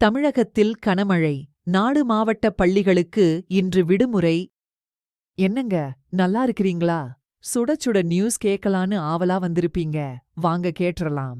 தமிழகத்தில் கனமழை. நாடு மாவட்ட பள்ளிகளுக்கு இன்று விடுமுறை. என்னங்க நல்லா இருக்கிறீங்களா? சுட சுட நியூஸ் கேட்கலான்னு ஆவலா வந்திருப்பீங்க. வாங்க கேட்றலாம்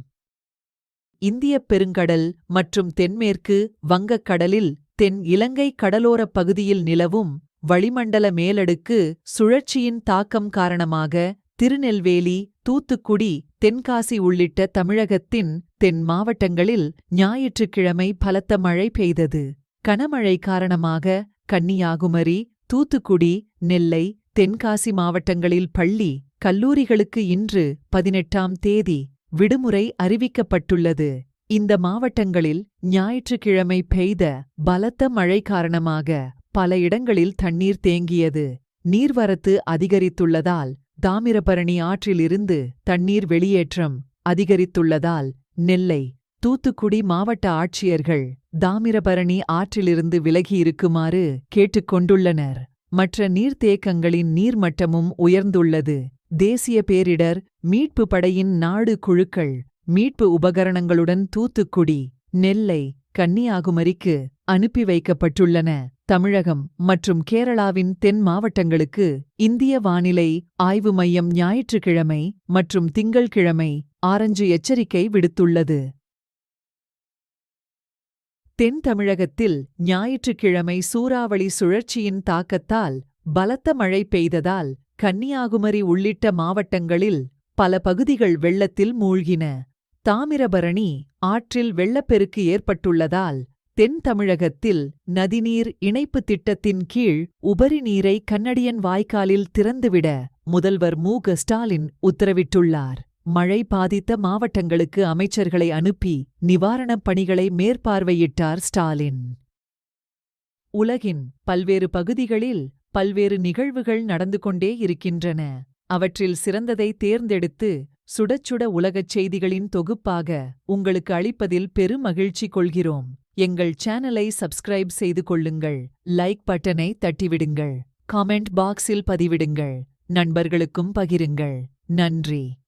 இந்தியப் பெருங்கடல் மற்றும் தென்மேற்கு வங்கக் கடலில் தென் இலங்கை கடலோரப் பகுதியில் நிலவும் வளிமண்டல மேலடுக்கு சுழற்சியின் தாக்கம் காரணமாக திருநெல்வேலி தூத்துக்குடி தென்காசி உள்ளிட்ட தமிழகத்தின் தென் மாவட்டங்களில் ஞாயிற்றுக்கிழமை பலத்த மழை பெய்தது. கனமழை காரணமாக கன்னியாகுமரி தூத்துக்குடி நெல்லை தென்காசி மாவட்டங்களில் பள்ளி கல்லூரிகளுக்கு இன்று பதினெட்டாம் தேதி விடுமுறை அறிவிக்கப்பட்டுள்ளது. இந்த மாவட்டங்களில் ஞாயிற்றுக்கிழமை பெய்த பலத்த மழை காரணமாக பல இடங்களில் தண்ணீர் தேங்கியது. நீர்வரத்து அதிகரித்துள்ளதால் தாமிரபரணி ஆற்றிலிருந்து தண்ணீர் வெளியேற்றம் அதிகரித்துள்ளதால் நெல்லை தூத்துக்குடி மாவட்ட ஆட்சியர்கள் தாமிரபரணி ஆற்றிலிருந்து விலகியிருக்குமாறு கேட்டுக்கொண்டுள்ளனர். மற்ற நீர்த்தேக்கங்களின் நீர்மட்டமும் உயர்ந்துள்ளது. தேசிய பேரிடர் மீட்பு படையின் நாடு குழுக்கள் மீட்பு உபகரணங்களுடன் தூத்துக்குடி நெல்லை கன்னியாகுமரிக்கு அனுப்பி வைக்கப்பட்டுள்ளன. தமிழகம் மற்றும் கேரளாவின் தென் மாவட்டங்களுக்கு இந்திய வானிலை ஆய்வு மையம் ஞாயிற்றுக்கிழமை மற்றும் திங்கள்கிழமை ஆரஞ்சு எச்சரிக்கை விடுத்துள்ளது. தென் தமிழகத்தில் ஞாயிற்றுக்கிழமை சூறாவளி சுழற்சியின் தாக்கத்தால் பலத்த மழை பெய்ததால் கன்னியாகுமரி உள்ளிட்ட மாவட்டங்களில் பல பகுதிகள் வெள்ளத்தில் மூழ்கின. தாமிரபரணி ஆற்றில் வெள்ளப்பெருக்கு ஏற்பட்டுள்ளதால் தென் தமிழகத்தில் நதிநீர் இணைப்பு திட்டத்தின் கீழ் உபரி நீரை கன்னடியன் வாய்க்காலில் திறந்துவிட முதல்வர் மு. க. ஸ்டாலின் உத்தரவிட்டுள்ளார். மழை பாதித்த மாவட்டங்களுக்கு அமைச்சர்களை அனுப்பி நிவாரணப் பணிகளை மேற்பார்வையிட்டார் ஸ்டாலின். உலகின் பல்வேறு பகுதிகளில் பல்வேறு நிகழ்வுகள் நடந்து கொண்டே இருக்கின்றன. அவற்றில் சிறந்ததை தேர்ந்தெடுத்து சுடச்சுட உலகச் செய்திகளின் தொகுப்பாக உங்களுக்கு அளிப்பதில் பெருமகிழ்ச்சி கொள்கிறோம். எங்கள் சேனலை சப்ஸ்கிரைப் செய்து கொள்ளுங்கள். லைக் பட்டனை தட்டிவிடுங்கள். காமெண்ட் பாக்ஸில் பதிவிடுங்கள். நண்பர்களுக்கும் பகிருங்கள். நன்றி.